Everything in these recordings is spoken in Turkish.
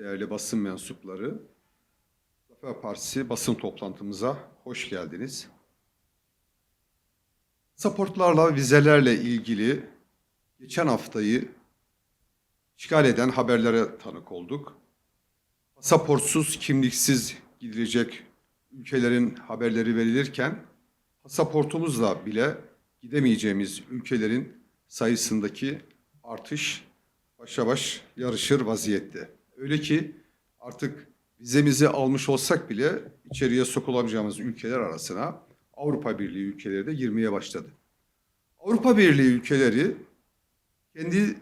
değerli basın mensupları. Zafer Partisi basın toplantımıza hoş geldiniz. Pasaportlarla, vizelerle ilgili geçen haftayı işgal eden haberlere tanık olduk. Pasaportsuz, kimliksiz gidilecek ülkelerin haberleri verilirken, pasaportumuzla bile gidemeyeceğimiz ülkelerin sayısındaki artış başa baş yarışır vaziyette. Öyle ki artık vizemizi almış olsak bile içeriye sokulamayacağımız ülkeler arasına Avrupa Birliği ülkeleri de girmeye başladı. Avrupa Birliği ülkeleri kendi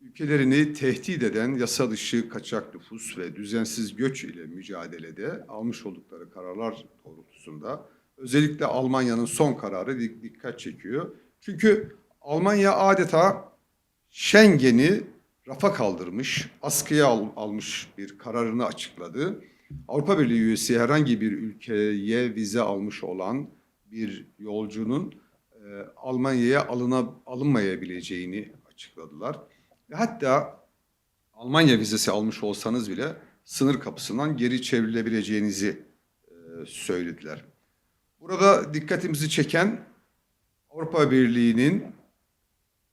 ülkelerini tehdit eden yasa dışı kaçak nüfus ve düzensiz göç ile mücadelede almış oldukları kararlar doğrultusunda özellikle Almanya'nın son kararı dik- dikkat çekiyor. Çünkü Almanya adeta Schengen'i rafa kaldırmış, askıya al- almış bir kararını açıkladı. Avrupa Birliği üyesi herhangi bir ülkeye vize almış olan bir yolcunun e, Almanya'ya alına, alınmayabileceğini açıkladılar. Ve hatta Almanya vizesi almış olsanız bile sınır kapısından geri çevrilebileceğinizi e, söylediler. Burada dikkatimizi çeken Avrupa Birliği'nin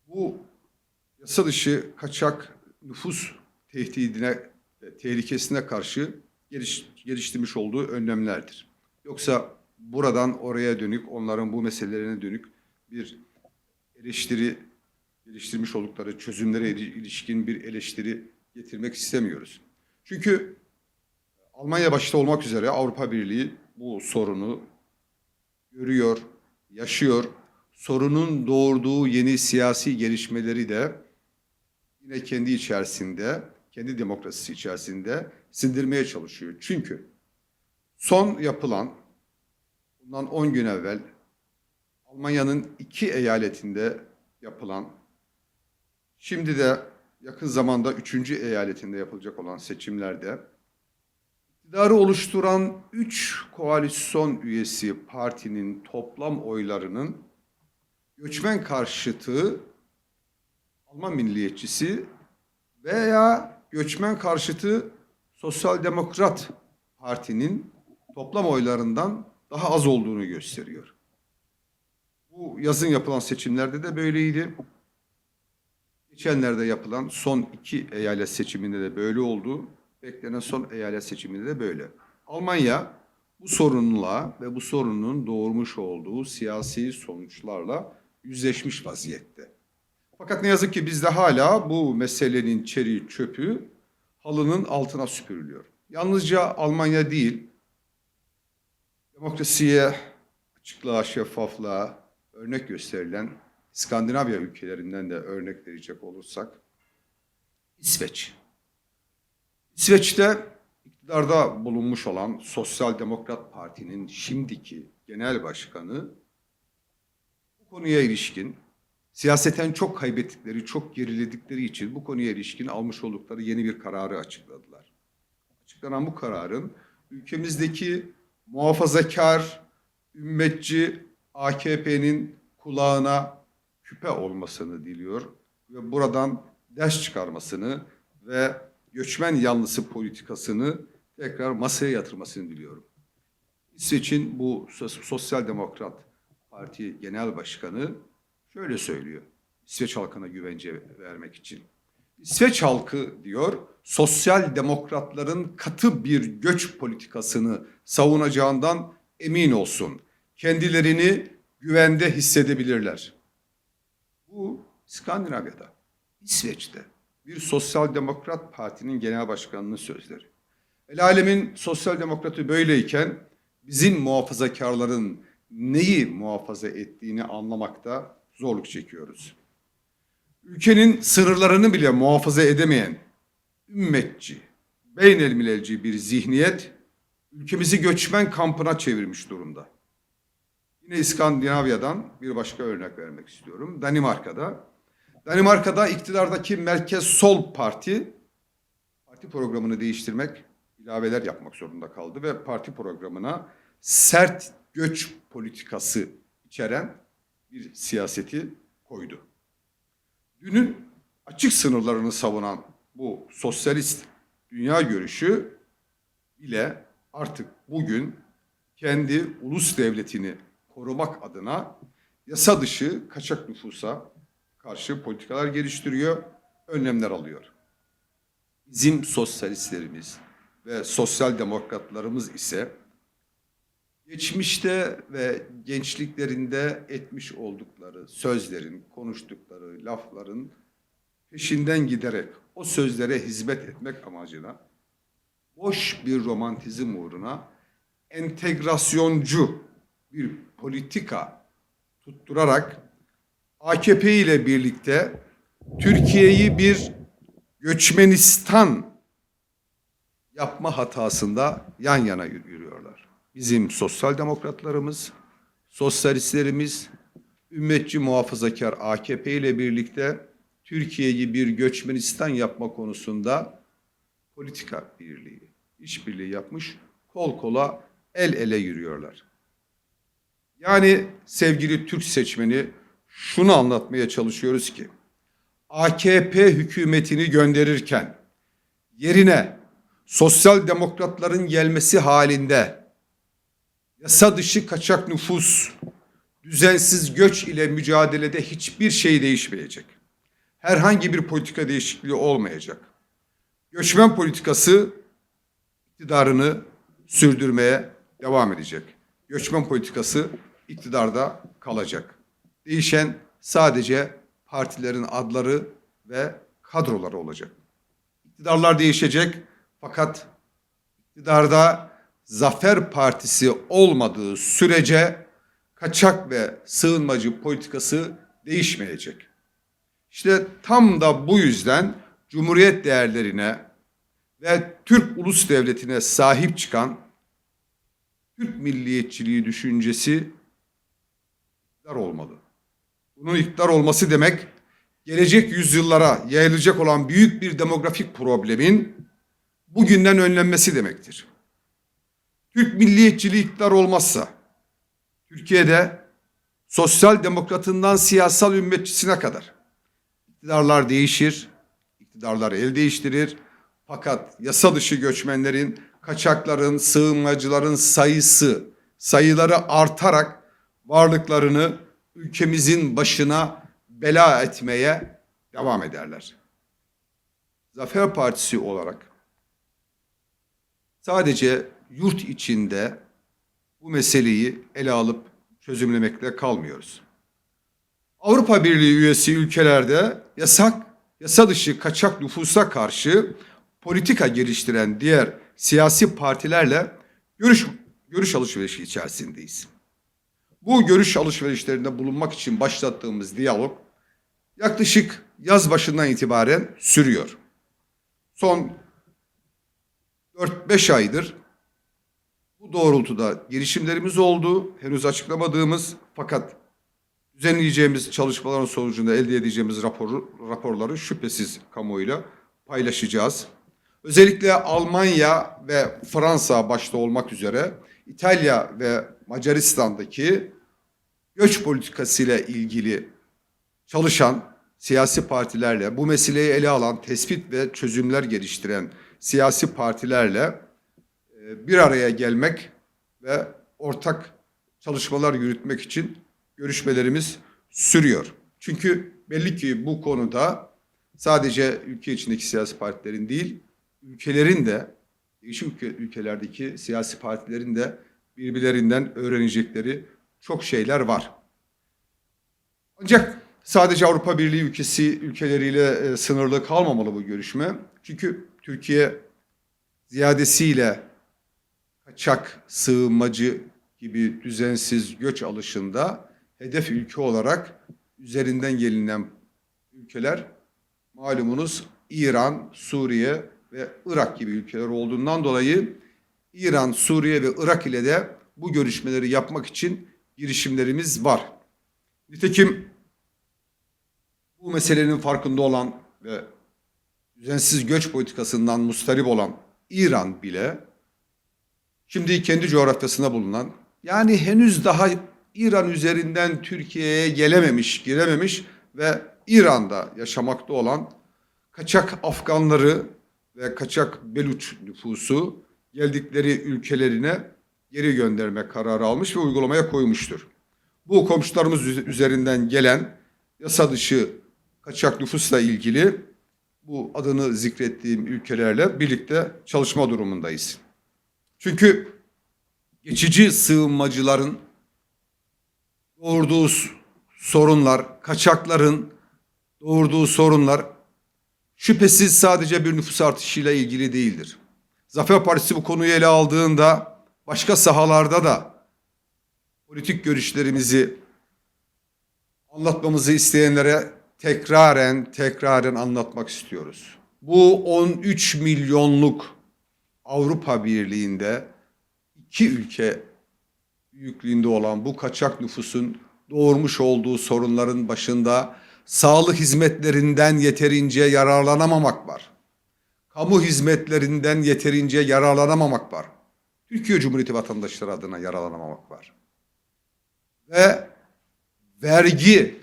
bu yasa dışı kaçak nüfus tehdidine, e, tehlikesine karşı geliş, geliştirmiş olduğu önlemlerdir. Yoksa buradan oraya dönük, onların bu meselelerine dönük bir eleştiri geliştirmiş oldukları çözümlere ili- ilişkin bir eleştiri getirmek istemiyoruz. Çünkü Almanya başta olmak üzere Avrupa Birliği bu sorunu görüyor, yaşıyor. Sorunun doğurduğu yeni siyasi gelişmeleri de yine kendi içerisinde, kendi demokrasisi içerisinde sindirmeye çalışıyor. Çünkü son yapılan, bundan 10 gün evvel Almanya'nın iki eyaletinde yapılan, şimdi de yakın zamanda üçüncü eyaletinde yapılacak olan seçimlerde iktidarı oluşturan üç koalisyon üyesi partinin toplam oylarının göçmen karşıtı Alman milliyetçisi veya göçmen karşıtı Sosyal Demokrat Parti'nin toplam oylarından daha az olduğunu gösteriyor. Bu yazın yapılan seçimlerde de böyleydi. Geçenlerde yapılan son iki eyalet seçiminde de böyle oldu. Beklenen son eyalet seçiminde de böyle. Almanya bu sorunla ve bu sorunun doğurmuş olduğu siyasi sonuçlarla yüzleşmiş vaziyette. Fakat ne yazık ki bizde hala bu meselenin çeri çöpü halının altına süpürülüyor. Yalnızca Almanya değil, demokrasiye, açıklığa, şeffaflığa örnek gösterilen İskandinavya ülkelerinden de örnek verecek olursak, İsveç. İsveç'te iktidarda bulunmuş olan Sosyal Demokrat Parti'nin şimdiki genel başkanı bu konuya ilişkin siyaseten çok kaybettikleri, çok geriledikleri için bu konuya ilişkin almış oldukları yeni bir kararı açıkladılar. Açıklanan bu kararın ülkemizdeki muhafazakar, ümmetçi AKP'nin kulağına küpe olmasını diliyor ve buradan ders çıkarmasını ve göçmen yanlısı politikasını tekrar masaya yatırmasını diliyorum. İsveç'in bu Sos- Sosyal Demokrat Parti Genel Başkanı şöyle söylüyor. İsveç halkına güvence vermek için. İsveç halkı diyor, sosyal demokratların katı bir göç politikasını savunacağından emin olsun. Kendilerini güvende hissedebilirler. Bu İskandinavya'da, İsveç'te bir sosyal demokrat partinin genel başkanının sözleri. El alemin sosyal demokratı böyleyken bizim muhafazakarların neyi muhafaza ettiğini anlamakta zorluk çekiyoruz. Ülkenin sınırlarını bile muhafaza edemeyen ümmetçi, beynelmilelci bir zihniyet ülkemizi göçmen kampına çevirmiş durumda. Yine İskandinavya'dan bir başka örnek vermek istiyorum. Danimarka'da. Danimarka'da iktidardaki Merkez Sol Parti parti programını değiştirmek, ilaveler yapmak zorunda kaldı ve parti programına sert göç politikası içeren bir siyaseti koydu. Dünün açık sınırlarını savunan bu sosyalist dünya görüşü bile artık bugün kendi ulus devletini korumak adına yasa dışı kaçak nüfusa karşı politikalar geliştiriyor, önlemler alıyor. Bizim sosyalistlerimiz ve sosyal demokratlarımız ise geçmişte ve gençliklerinde etmiş oldukları sözlerin, konuştukları lafların peşinden giderek o sözlere hizmet etmek amacıyla boş bir romantizm uğruna entegrasyoncu bir politika tutturarak AKP ile birlikte Türkiye'yi bir göçmenistan yapma hatasında yan yana yürüyorlar. Bizim sosyal demokratlarımız, sosyalistlerimiz, ümmetçi muhafazakar AKP ile birlikte Türkiye'yi bir göçmenistan yapma konusunda politika birliği, işbirliği yapmış, kol kola, el ele yürüyorlar. Yani sevgili Türk seçmeni şunu anlatmaya çalışıyoruz ki AKP hükümetini gönderirken yerine sosyal demokratların gelmesi halinde yasa dışı kaçak nüfus, düzensiz göç ile mücadelede hiçbir şey değişmeyecek. Herhangi bir politika değişikliği olmayacak. Göçmen politikası iktidarını sürdürmeye devam edecek. Göçmen politikası iktidarda kalacak. Değişen sadece partilerin adları ve kadroları olacak. İktidarlar değişecek fakat iktidarda Zafer Partisi olmadığı sürece kaçak ve sığınmacı politikası değişmeyecek. İşte tam da bu yüzden Cumhuriyet değerlerine ve Türk ulus devletine sahip çıkan Türk milliyetçiliği düşüncesi iktidar olmalı. Bunun iktidar olması demek gelecek yüzyıllara yayılacak olan büyük bir demografik problemin bugünden önlenmesi demektir. Türk milliyetçiliği iktidar olmazsa Türkiye'de sosyal demokratından siyasal ümmetçisine kadar iktidarlar değişir, iktidarlar el değiştirir. Fakat yasa dışı göçmenlerin, kaçakların, sığınmacıların sayısı, sayıları artarak varlıklarını ülkemizin başına bela etmeye devam ederler. Zafer Partisi olarak sadece yurt içinde bu meseleyi ele alıp çözümlemekle kalmıyoruz. Avrupa Birliği üyesi ülkelerde yasak, yasa dışı kaçak nüfusa karşı politika geliştiren diğer siyasi partilerle görüş görüş alışverişi içerisindeyiz. Bu görüş alışverişlerinde bulunmak için başlattığımız diyalog yaklaşık yaz başından itibaren sürüyor. Son 4-5 aydır doğrultuda girişimlerimiz oldu. Henüz açıklamadığımız fakat düzenleyeceğimiz çalışmaların sonucunda elde edeceğimiz raporu, raporları şüphesiz kamuoyuyla paylaşacağız. Özellikle Almanya ve Fransa başta olmak üzere İtalya ve Macaristan'daki göç politikasıyla ilgili çalışan siyasi partilerle, bu meseleyi ele alan, tespit ve çözümler geliştiren siyasi partilerle bir araya gelmek ve ortak çalışmalar yürütmek için görüşmelerimiz sürüyor. Çünkü belli ki bu konuda sadece ülke içindeki siyasi partilerin değil, ülkelerin de, değişik ülke, ülkelerdeki siyasi partilerin de birbirlerinden öğrenecekleri çok şeyler var. Ancak sadece Avrupa Birliği ülkesi ülkeleriyle e, sınırlı kalmamalı bu görüşme. Çünkü Türkiye ziyadesiyle kaçak, sığınmacı gibi düzensiz göç alışında hedef ülke olarak üzerinden gelinen ülkeler malumunuz İran, Suriye ve Irak gibi ülkeler olduğundan dolayı İran, Suriye ve Irak ile de bu görüşmeleri yapmak için girişimlerimiz var. Nitekim bu meselenin farkında olan ve düzensiz göç politikasından mustarip olan İran bile şimdi kendi coğrafyasında bulunan yani henüz daha İran üzerinden Türkiye'ye gelememiş, girememiş ve İran'da yaşamakta olan kaçak Afganları ve kaçak Beluç nüfusu geldikleri ülkelerine geri gönderme kararı almış ve uygulamaya koymuştur. Bu komşularımız üz- üzerinden gelen yasa dışı kaçak nüfusla ilgili bu adını zikrettiğim ülkelerle birlikte çalışma durumundayız. Çünkü geçici sığınmacıların doğurduğu sorunlar, kaçakların doğurduğu sorunlar şüphesiz sadece bir nüfus artışıyla ilgili değildir. Zafer Partisi bu konuyu ele aldığında başka sahalarda da politik görüşlerimizi anlatmamızı isteyenlere tekraren tekraren anlatmak istiyoruz. Bu 13 milyonluk Avrupa Birliği'nde iki ülke büyüklüğünde olan bu kaçak nüfusun doğurmuş olduğu sorunların başında sağlık hizmetlerinden yeterince yararlanamamak var. Kamu hizmetlerinden yeterince yararlanamamak var. Türkiye Cumhuriyeti vatandaşları adına yararlanamamak var. Ve vergi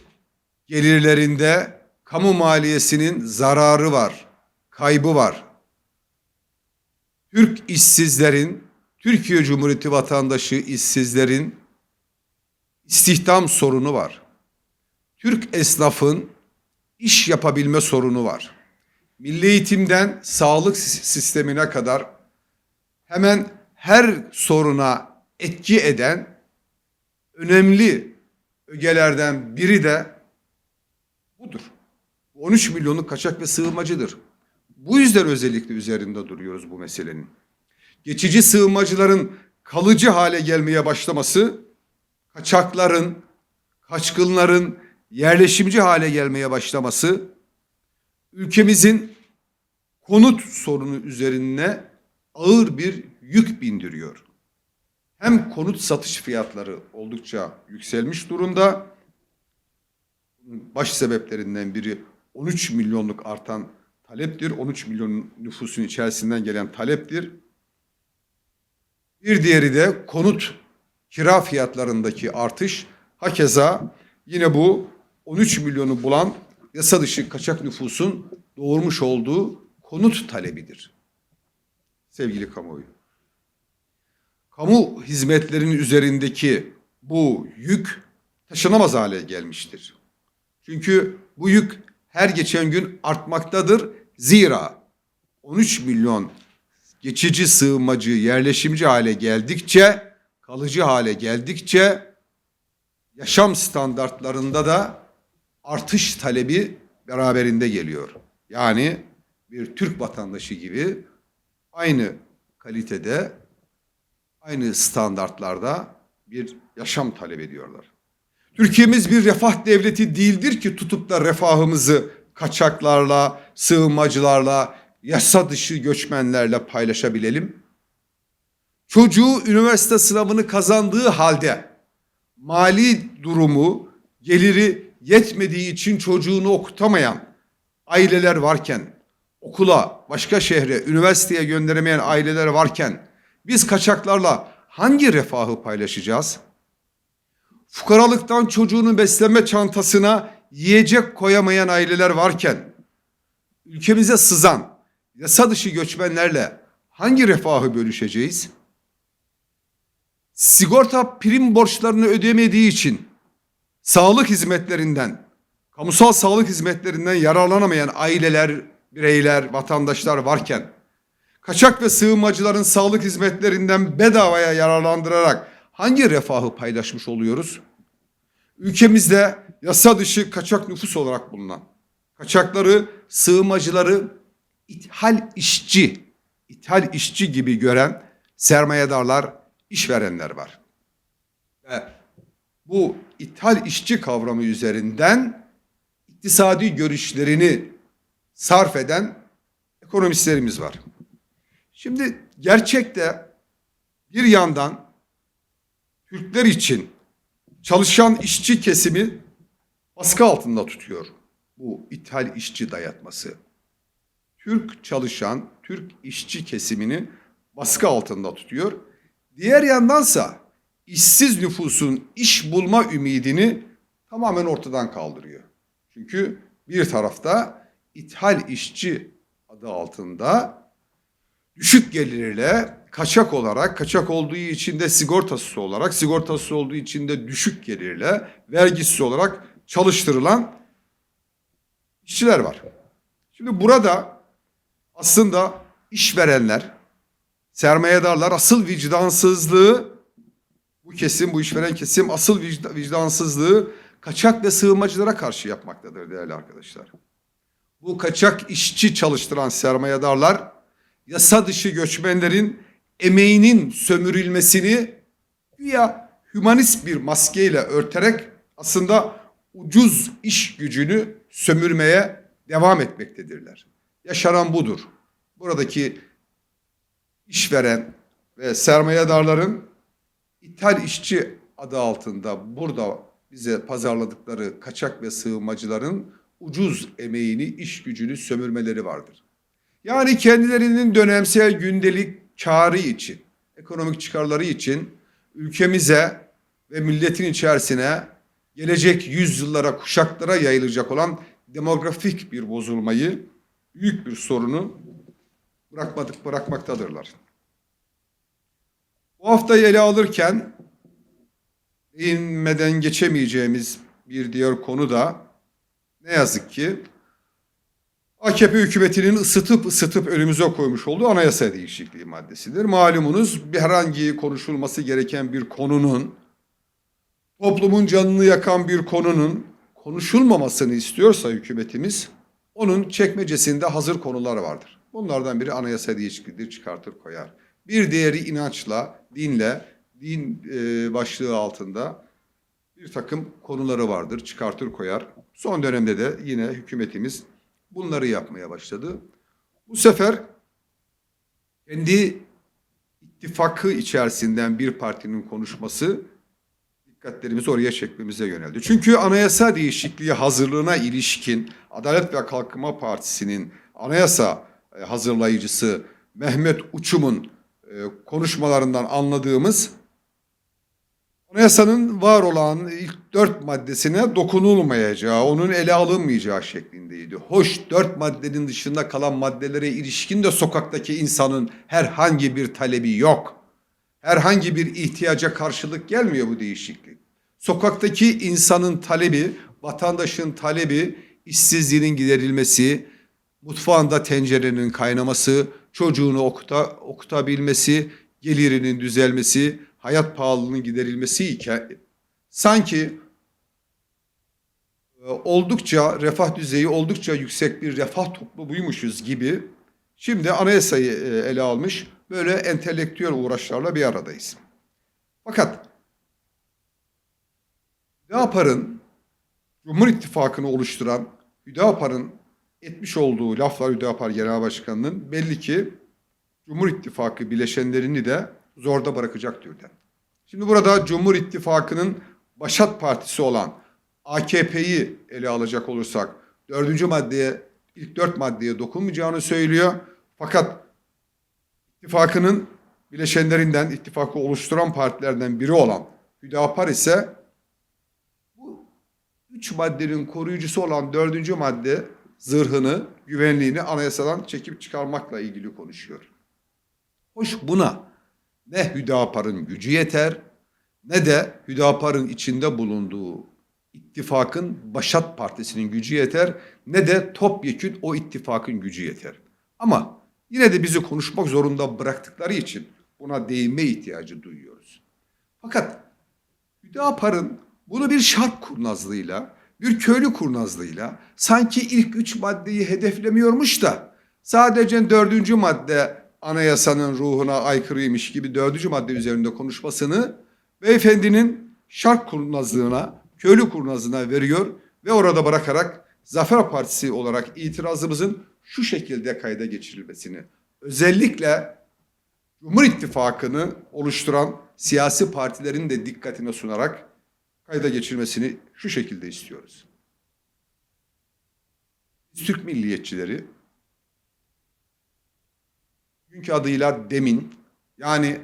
gelirlerinde kamu maliyesinin zararı var, kaybı var. Türk işsizlerin, Türkiye Cumhuriyeti vatandaşı işsizlerin istihdam sorunu var. Türk esnafın iş yapabilme sorunu var. Milli eğitimden sağlık sis- sistemine kadar hemen her soruna etki eden önemli ögelerden biri de budur. Bu 13 milyonluk kaçak ve sığınmacıdır. Bu yüzden özellikle üzerinde duruyoruz bu meselenin. Geçici sığınmacıların kalıcı hale gelmeye başlaması, kaçakların, kaçkınların yerleşimci hale gelmeye başlaması, ülkemizin konut sorunu üzerine ağır bir yük bindiriyor. Hem konut satış fiyatları oldukça yükselmiş durumda. Baş sebeplerinden biri 13 milyonluk artan taleptir. 13 milyon nüfusun içerisinden gelen taleptir. Bir diğeri de konut kira fiyatlarındaki artış. Hakeza yine bu 13 milyonu bulan yasa dışı kaçak nüfusun doğurmuş olduğu konut talebidir. Sevgili kamuoyu. Kamu hizmetlerinin üzerindeki bu yük taşınamaz hale gelmiştir. Çünkü bu yük her geçen gün artmaktadır. Zira 13 milyon geçici sığınmacı yerleşimci hale geldikçe, kalıcı hale geldikçe yaşam standartlarında da artış talebi beraberinde geliyor. Yani bir Türk vatandaşı gibi aynı kalitede, aynı standartlarda bir yaşam talep ediyorlar. Türkiye'miz bir refah devleti değildir ki tutup da refahımızı kaçaklarla, sığınmacılarla, yasa dışı göçmenlerle paylaşabilelim. Çocuğu üniversite sınavını kazandığı halde mali durumu, geliri yetmediği için çocuğunu okutamayan aileler varken, okula, başka şehre, üniversiteye gönderemeyen aileler varken biz kaçaklarla hangi refahı paylaşacağız? Fukaralıktan çocuğunun beslenme çantasına yiyecek koyamayan aileler varken ülkemize sızan yasa dışı göçmenlerle hangi refahı bölüşeceğiz? Sigorta prim borçlarını ödemediği için sağlık hizmetlerinden, kamusal sağlık hizmetlerinden yararlanamayan aileler, bireyler, vatandaşlar varken kaçak ve sığınmacıların sağlık hizmetlerinden bedavaya yararlandırarak hangi refahı paylaşmış oluyoruz? Ülkemizde yasa dışı kaçak nüfus olarak bulunan, kaçakları, sığınmacıları ithal işçi, ithal işçi gibi gören sermayedarlar, işverenler var. Ve bu ithal işçi kavramı üzerinden iktisadi görüşlerini sarf eden ekonomistlerimiz var. Şimdi gerçekte bir yandan Türkler için çalışan işçi kesimi baskı altında tutuyor bu ithal işçi dayatması. Türk çalışan, Türk işçi kesimini baskı altında tutuyor. Diğer yandansa işsiz nüfusun iş bulma ümidini tamamen ortadan kaldırıyor. Çünkü bir tarafta ithal işçi adı altında düşük gelirle kaçak olarak, kaçak olduğu için de sigortası olarak, sigortası olduğu için de düşük gelirle, vergisiz olarak çalıştırılan işçiler var. Şimdi burada aslında işverenler, sermayedarlar asıl vicdansızlığı bu kesim, bu işveren kesim asıl vicda- vicdansızlığı kaçak ve sığınmacılara karşı yapmaktadır değerli arkadaşlar. Bu kaçak işçi çalıştıran sermayedarlar yasa dışı göçmenlerin emeğinin sömürülmesini güya hümanist bir maskeyle örterek aslında ucuz iş gücünü sömürmeye devam etmektedirler. Yaşanan budur. Buradaki işveren ve sermayedarların ithal işçi adı altında burada bize pazarladıkları kaçak ve sığınmacıların ucuz emeğini, iş gücünü sömürmeleri vardır. Yani kendilerinin dönemsel gündelik karı için, ekonomik çıkarları için ülkemize ve milletin içerisine gelecek yüzyıllara, kuşaklara yayılacak olan demografik bir bozulmayı, büyük bir sorunu bırakmadık bırakmaktadırlar. Bu haftayı ele alırken değinmeden geçemeyeceğimiz bir diğer konu da ne yazık ki AKP hükümetinin ısıtıp ısıtıp önümüze koymuş olduğu anayasa değişikliği maddesidir. Malumunuz bir herhangi konuşulması gereken bir konunun toplumun canını yakan bir konunun konuşulmamasını istiyorsa hükümetimiz onun çekmecesinde hazır konular vardır. Bunlardan biri anayasa değişikliğidir çıkartır koyar. Bir diğeri inançla, dinle, din e, başlığı altında bir takım konuları vardır çıkartır koyar. Son dönemde de yine hükümetimiz bunları yapmaya başladı. Bu sefer kendi ittifakı içerisinden bir partinin konuşması dikkatlerimizi oraya çekmemize yöneldi. Çünkü anayasa değişikliği hazırlığına ilişkin Adalet ve Kalkınma Partisi'nin anayasa e, hazırlayıcısı Mehmet Uçum'un e, konuşmalarından anladığımız Anayasanın var olan ilk dört maddesine dokunulmayacağı, onun ele alınmayacağı şeklindeydi. Hoş dört maddenin dışında kalan maddelere ilişkin de sokaktaki insanın herhangi bir talebi yok. Herhangi bir ihtiyaca karşılık gelmiyor bu değişiklik. Sokaktaki insanın talebi, vatandaşın talebi, işsizliğinin giderilmesi, mutfağında tencerenin kaynaması, çocuğunu okuta, okutabilmesi, gelirinin düzelmesi, hayat pahalılığının giderilmesi iken sanki e, oldukça refah düzeyi oldukça yüksek bir refah toplumuymuşuz gibi şimdi anayasayı e, ele almış böyle entelektüel uğraşlarla bir aradayız. Fakat Hüdapar'ın Cumhur İttifakı'nı oluşturan Hüdapar'ın etmiş olduğu laflar Hüdapar Genel Başkanı'nın belli ki Cumhur İttifakı bileşenlerini de zorda bırakacak türden. Şimdi burada Cumhur İttifakı'nın başat partisi olan AKP'yi ele alacak olursak dördüncü maddeye, ilk dört maddeye dokunmayacağını söylüyor. Fakat ittifakının bileşenlerinden, ittifakı oluşturan partilerden biri olan Hüdapar ise bu üç maddenin koruyucusu olan dördüncü madde zırhını, güvenliğini anayasadan çekip çıkarmakla ilgili konuşuyor. Hoş buna ne Hüdapar'ın gücü yeter ne de Hüdapar'ın içinde bulunduğu ittifakın Başat Partisi'nin gücü yeter ne de topyekün o ittifakın gücü yeter. Ama yine de bizi konuşmak zorunda bıraktıkları için buna değinme ihtiyacı duyuyoruz. Fakat Hüdapar'ın bunu bir şark kurnazlığıyla, bir köylü kurnazlığıyla sanki ilk üç maddeyi hedeflemiyormuş da sadece dördüncü madde anayasanın ruhuna aykırıymış gibi dördüncü madde üzerinde konuşmasını beyefendinin şark kurnazlığına, köylü kurnazlığına veriyor ve orada bırakarak Zafer Partisi olarak itirazımızın şu şekilde kayda geçirilmesini, özellikle Cumhur İttifakı'nı oluşturan siyasi partilerin de dikkatine sunarak kayda geçirmesini şu şekilde istiyoruz. Türk milliyetçileri günkü adıyla DEM'in yani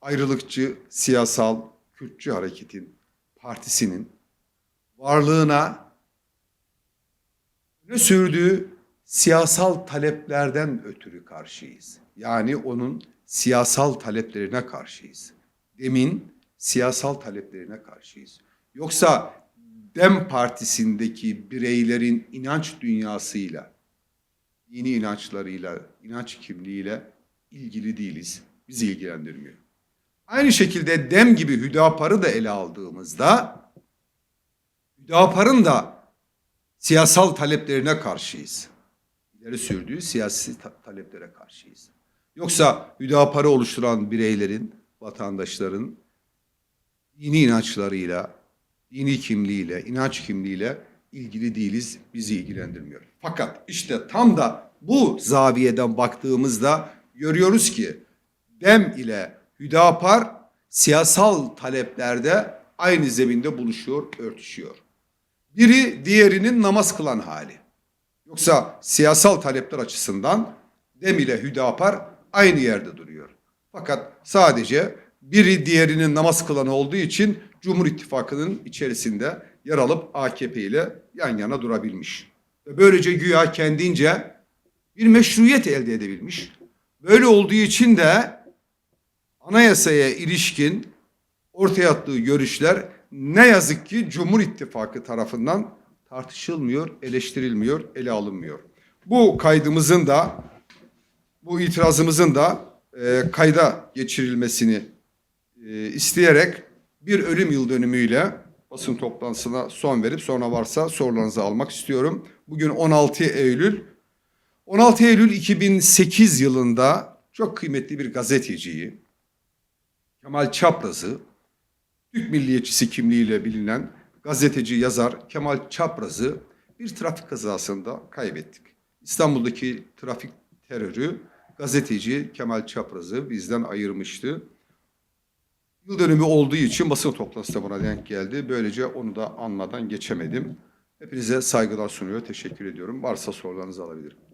ayrılıkçı siyasal Kürtçü hareketin partisinin varlığına ne sürdüğü siyasal taleplerden ötürü karşıyız. yani onun siyasal taleplerine karşıyız. Demin siyasal taleplerine karşıyız. Yoksa Dem Partisi'ndeki bireylerin inanç dünyasıyla, dini inançlarıyla, inanç kimliğiyle ilgili değiliz. Bizi ilgilendirmiyor. Aynı şekilde Dem gibi Hüdapar'ı da ele aldığımızda Hüdapar'ın da siyasal taleplerine karşıyız. İleri sürdüğü siyasi ta- taleplere karşıyız. Yoksa Hüdapar'ı oluşturan bireylerin, vatandaşların dini inançlarıyla, dini kimliğiyle, inanç kimliğiyle ilgili değiliz, bizi ilgilendirmiyor. Fakat işte tam da bu zaviyeden baktığımızda görüyoruz ki Dem ile Hüdapar siyasal taleplerde aynı zeminde buluşuyor, örtüşüyor. Biri diğerinin namaz kılan hali. Yoksa siyasal talepler açısından Dem ile Hüdapar aynı yerde duruyor. Fakat sadece biri diğerinin namaz kılanı olduğu için Cumhur İttifakı'nın içerisinde yer alıp AKP ile yan yana durabilmiş. Ve böylece güya kendince bir meşruiyet elde edebilmiş. Böyle olduğu için de anayasaya ilişkin ortaya attığı görüşler ne yazık ki Cumhur İttifakı tarafından tartışılmıyor, eleştirilmiyor, ele alınmıyor. Bu kaydımızın da bu itirazımızın da e, kayda geçirilmesini e, isteyerek bir ölüm yıl dönümüyle basın toplantısına son verip sonra varsa sorularınızı almak istiyorum. Bugün 16 Eylül. 16 Eylül 2008 yılında çok kıymetli bir gazeteciyi Kemal Çapraz'ı Türk milliyetçisi kimliğiyle bilinen gazeteci yazar Kemal Çapraz'ı bir trafik kazasında kaybettik. İstanbul'daki trafik terörü gazeteci Kemal Çapraz'ı bizden ayırmıştı. Yıl dönümü olduğu için basın toplantısı da buna denk geldi. Böylece onu da anmadan geçemedim. Hepinize saygılar sunuyor, teşekkür ediyorum. Varsa sorularınızı alabilirim.